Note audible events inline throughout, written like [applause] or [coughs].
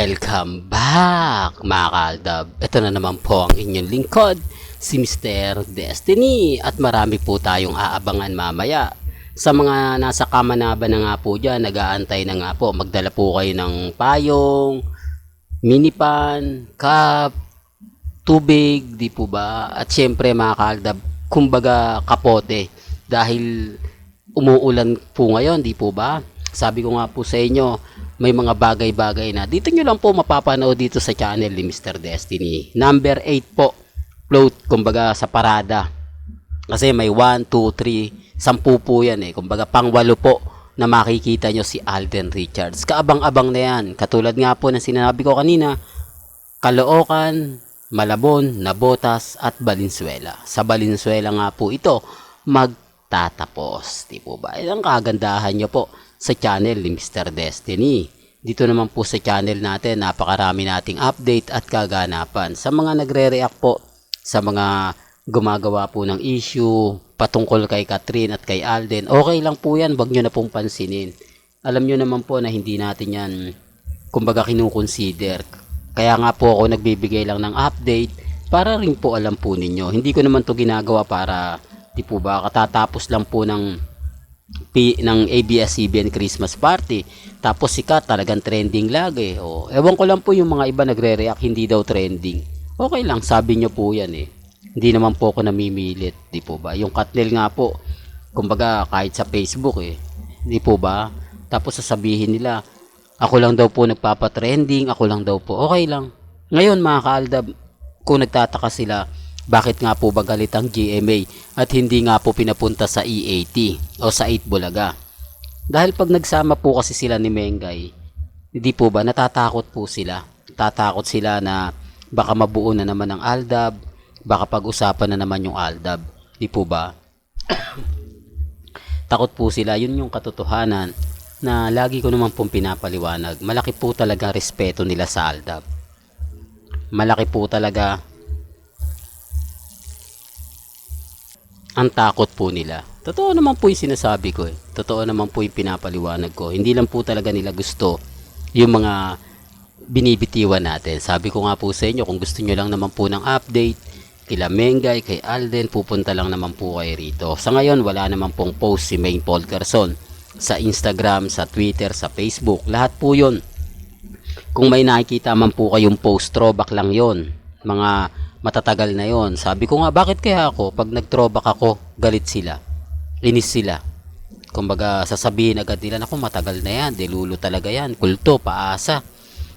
Welcome back mga kaaldab. Ito na naman po ang inyong lingkod, si Mr. Destiny. At marami po tayong aabangan mamaya. Sa mga nasa kamanaba na nga po dyan, nag-aantay na nga po. Magdala po kayo ng payong, minipan, cup, tubig, di po ba? At syempre mga kaaldab, kumbaga kapote. Dahil umuulan po ngayon, di po ba? Sabi ko nga po sa inyo, may mga bagay-bagay na dito nyo lang po mapapanood dito sa channel ni Mr. Destiny. Number 8 po, float, kumbaga sa parada. Kasi may 1, 2, 3, 10 po yan eh. Kumbaga pangwalo po na makikita nyo si Alden Richards. Kaabang-abang na yan. Katulad nga po ng sinabi ko kanina, Caloocan, Malabon, Nabotas at Valenzuela. Sa Valenzuela nga po ito magtatapos. Di po ba? Yan ang kagandahan nyo po sa channel ni Mr. Destiny. Dito naman po sa channel natin, napakarami nating update at kaganapan. Sa mga nagre-react po, sa mga gumagawa po ng issue patungkol kay Catherine at kay Alden, okay lang po yan, wag nyo na pong pansinin. Alam nyo naman po na hindi natin yan, kumbaga kinukonsider. Kaya nga po ako nagbibigay lang ng update para rin po alam po ninyo. Hindi ko naman to ginagawa para, di po ba, katatapos lang po ng P, ng ABS-CBN Christmas Party. Tapos sikat, talagang trending lagi. O, ewan ko lang po yung mga iba nagre-react, hindi daw trending. Okay lang, sabi nyo po yan eh. Hindi naman po ako namimilit, di po ba? Yung Katnil nga po, kumbaga kahit sa Facebook eh, di po ba? Tapos sasabihin nila, ako lang daw po nagpapatrending, ako lang daw po, okay lang. Ngayon mga kaaldab, kung nagtataka sila, bakit nga po ba galit ang GMA at hindi nga po pinapunta sa EAT o sa 8 Bulaga? Dahil pag nagsama po kasi sila ni Mengay, hindi po ba natatakot po sila? Tatakot sila na baka mabuo na naman ang Aldab, baka pag-usapan na naman yung Aldab. Di po ba? [coughs] Takot po sila, yun yung katotohanan na lagi ko naman pong pinapaliwanag. Malaki po talaga respeto nila sa Aldab. Malaki po talaga ang takot po nila. Totoo naman po yung sinasabi ko eh. Totoo naman po yung pinapaliwanag ko. Hindi lang po talaga nila gusto yung mga binibitiwan natin. Sabi ko nga po sa inyo, kung gusto nyo lang naman po ng update, kila Mengay, kay Alden, pupunta lang naman po kayo rito. Sa ngayon, wala naman pong post si Main Paul Carson sa Instagram, sa Twitter, sa Facebook. Lahat po yun. Kung may nakikita man po kayong post, throwback lang yon Mga matatagal na yon. Sabi ko nga, bakit kaya ako, pag nag-throwback ako, galit sila. Inis sila. Kumbaga, sasabihin agad nila, naku, matagal na yan, delulo talaga yan, kulto, paasa.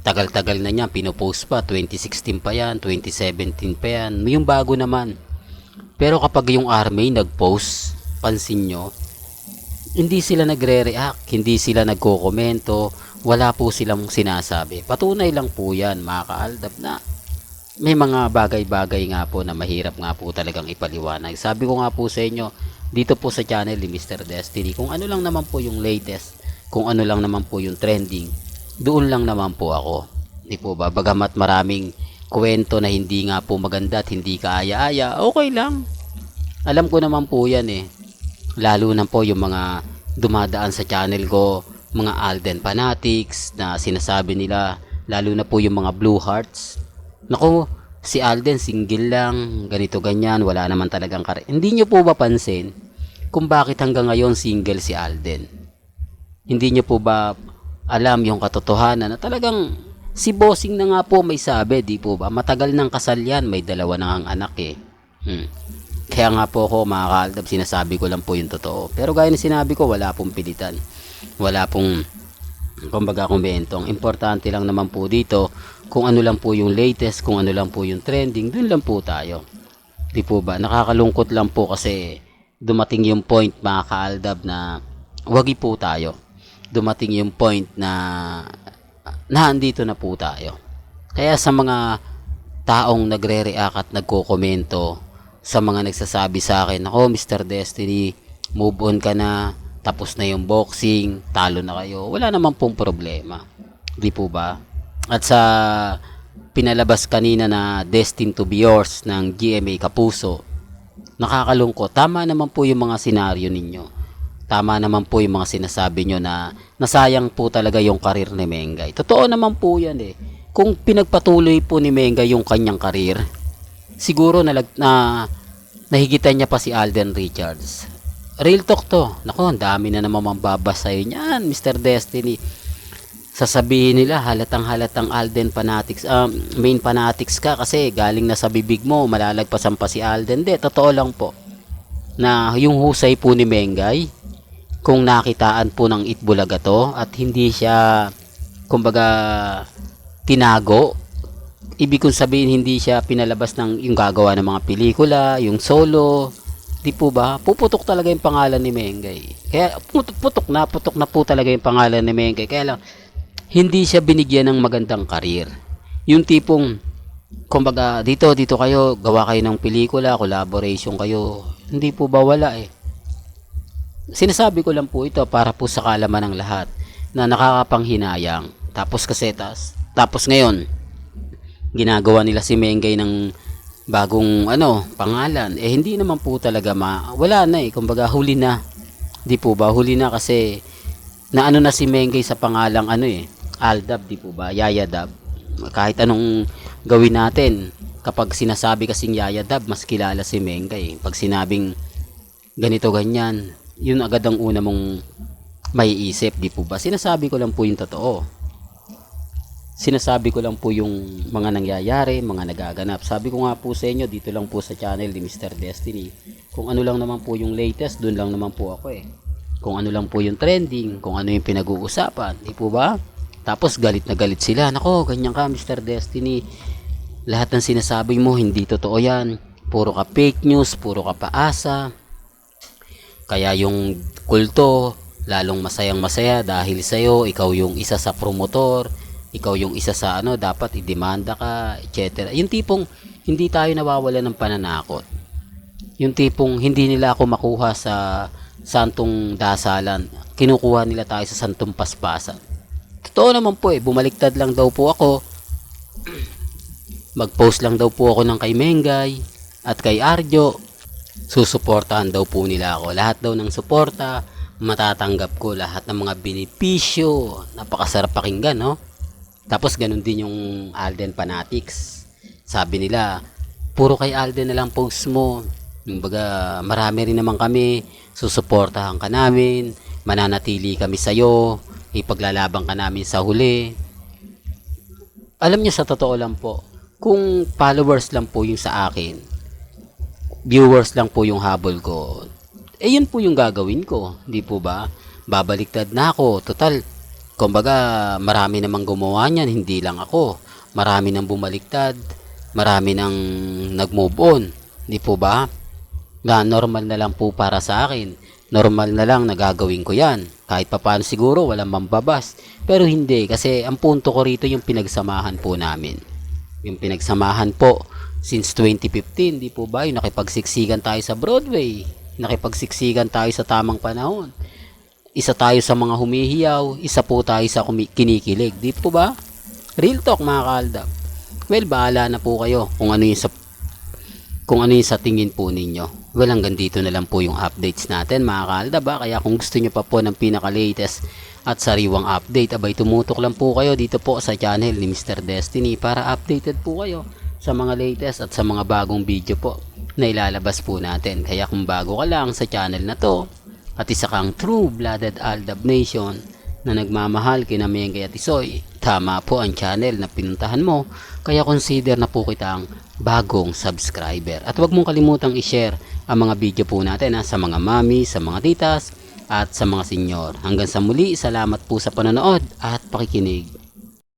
Tagal-tagal na niyan, pinopost pa, 2016 pa yan, 2017 pa yan, yung bago naman. Pero kapag yung army nag-post, pansin nyo, hindi sila nagre-react, hindi sila nagko-komento, wala po silang sinasabi. Patunay lang po yan, mga kaaldab na may mga bagay-bagay nga po na mahirap nga po talagang ipaliwanag. Sabi ko nga po sa inyo, dito po sa channel ni Mr. Destiny, kung ano lang naman po yung latest, kung ano lang naman po yung trending, doon lang naman po ako. Di po ba? Bagamat maraming kwento na hindi nga po maganda at hindi kaaya-aya, okay lang. Alam ko naman po yan eh. Lalo na po yung mga dumadaan sa channel ko, mga Alden fanatics na sinasabi nila, lalo na po yung mga blue hearts. Naku, si Alden single lang, ganito ganyan, wala naman talagang kare. Hindi nyo po ba pansin kung bakit hanggang ngayon single si Alden? Hindi nyo po ba alam yung katotohanan na talagang si bossing na nga po may sabi, di po ba? Matagal nang kasal yan, may dalawa na ang anak eh. Hmm. Kaya nga po ako mga kaaldab, sinasabi ko lang po yung totoo. Pero gaya na sinabi ko, wala pong pilitan. Wala pong kumbaga kumbento. Ang importante lang naman po dito, kung ano lang po yung latest, kung ano lang po yung trending, dun lang po tayo. Di po ba? Nakakalungkot lang po kasi dumating yung point mga kaaldab na wagi po tayo. Dumating yung point na naandito na po tayo. Kaya sa mga taong nagre-react at nagko-komento sa mga nagsasabi sa akin, ako Mr. Destiny, move on ka na, tapos na yung boxing, talo na kayo. Wala naman pong problema. Di po ba? At sa pinalabas kanina na Destined to be yours ng GMA Kapuso, nakakalungkot. Tama naman po yung mga senaryo ninyo. tama naman po yung mga sinasabi nyo na nasayang po talaga yung karir ni Mengay. Totoo naman po yan eh. Kung pinagpatuloy po ni Mengay yung kanyang karir, siguro na, na nahigitan niya pa si Alden Richards. Real talk to. Nako, ang dami na naman mambabasayo niyan, Mr. Destiny. Sasabihin nila, halatang halatang Alden fanatics, um, main fanatics ka kasi galing na sa bibig mo, malalagpasan pa si Alden. De, totoo lang po na yung husay po ni Mengay, kung nakitaan po ng Itbulaga to at hindi siya, kumbaga, tinago, ibig kong sabihin hindi siya pinalabas ng yung gagawa ng mga pelikula, yung solo, di po ba? Puputok talaga yung pangalan ni Mengay. Kaya putok, na, putok na po talaga yung pangalan ni Mengay. Kaya lang, hindi siya binigyan ng magandang karir. Yung tipong, kumbaga, dito, dito kayo, gawa kayo ng pelikula, collaboration kayo. Hindi po ba wala eh. Sinasabi ko lang po ito para po sa kalaman ng lahat na nakakapanghinayang. Tapos kasi, tas, tapos ngayon, ginagawa nila si Mengay ng bagong ano, pangalan. Eh hindi naman po talaga ma wala na eh. Kumbaga huli na. Di po ba? Huli na kasi na ano na si Mengay sa pangalang ano eh. Aldab, di po ba? Yayadab. Kahit anong gawin natin, kapag sinasabi kasing Yayadab, mas kilala si Mengay. Pag sinabing ganito ganyan, yun agad ang una mong maiisip, di po ba? Sinasabi ko lang po yung totoo sinasabi ko lang po yung mga nangyayari, mga nagaganap. Sabi ko nga po sa inyo, dito lang po sa channel ni Mr. Destiny. Kung ano lang naman po yung latest, dun lang naman po ako eh. Kung ano lang po yung trending, kung ano yung pinag-uusapan, di po ba? Tapos galit na galit sila. Nako, ganyan ka Mr. Destiny. Lahat ng sinasabi mo, hindi totoo yan. Puro ka fake news, puro ka paasa. Kaya yung kulto, lalong masayang masaya dahil sa'yo, ikaw yung isa sa promotor, ikaw yung isa sa ano, dapat idemanda ka, etc. Yung tipong hindi tayo nawawala ng pananakot. Yung tipong hindi nila ako makuha sa santong dasalan. Kinukuha nila tayo sa santong paspasan. Totoo naman po eh, bumaliktad lang daw po ako. Mag-post lang daw po ako ng kay Mengay at kay Arjo. Susuportahan daw po nila ako. Lahat daw ng suporta, matatanggap ko lahat ng mga benepisyo. Napakasarap pakinggan, no? Tapos ganun din yung Alden Fanatics. Sabi nila, puro kay Alden na lang post mo. Yung baga, marami rin naman kami, susuportahan ka namin, mananatili kami sa'yo, ipaglalaban ka namin sa huli. Alam niyo sa totoo lang po, kung followers lang po yung sa akin, viewers lang po yung habol ko, eh yun po yung gagawin ko, di po ba? Babaliktad na ako, total, Kumbaga, marami namang gumawa niyan, hindi lang ako. Marami nang bumaliktad, marami nang nag-move on. Di po ba? Na normal na lang po para sa akin. Normal na lang nagagawin ko yan. Kahit papaano siguro, walang mambabas. Pero hindi, kasi ang punto ko rito yung pinagsamahan po namin. Yung pinagsamahan po, since 2015, di po ba? Yung nakipagsiksikan tayo sa Broadway. Nakipagsiksikan tayo sa tamang panahon isa tayo sa mga humihiyaw, isa po tayo sa kinikilig. Di po ba? Real talk mga kaaldab. Well, bahala na po kayo kung ano yung sa kung ano yung sa tingin po ninyo. Well, hanggang dito na lang po yung updates natin mga kaaldab. Ha? Kaya kung gusto nyo pa po ng pinaka-latest at sariwang update, abay tumutok lang po kayo dito po sa channel ni Mr. Destiny para updated po kayo sa mga latest at sa mga bagong video po na ilalabas po natin. Kaya kung bago ka lang sa channel na to, at isa kang true-blooded Aldab Nation na nagmamahal kina Mengay at Isoy, tama po ang channel na pinuntahan mo, kaya consider na po kitang bagong subscriber. At huwag mong kalimutang i-share ang mga video po natin ha, sa mga mami, sa mga titas, at sa mga senyor. Hanggang sa muli, salamat po sa panonood at pakikinig.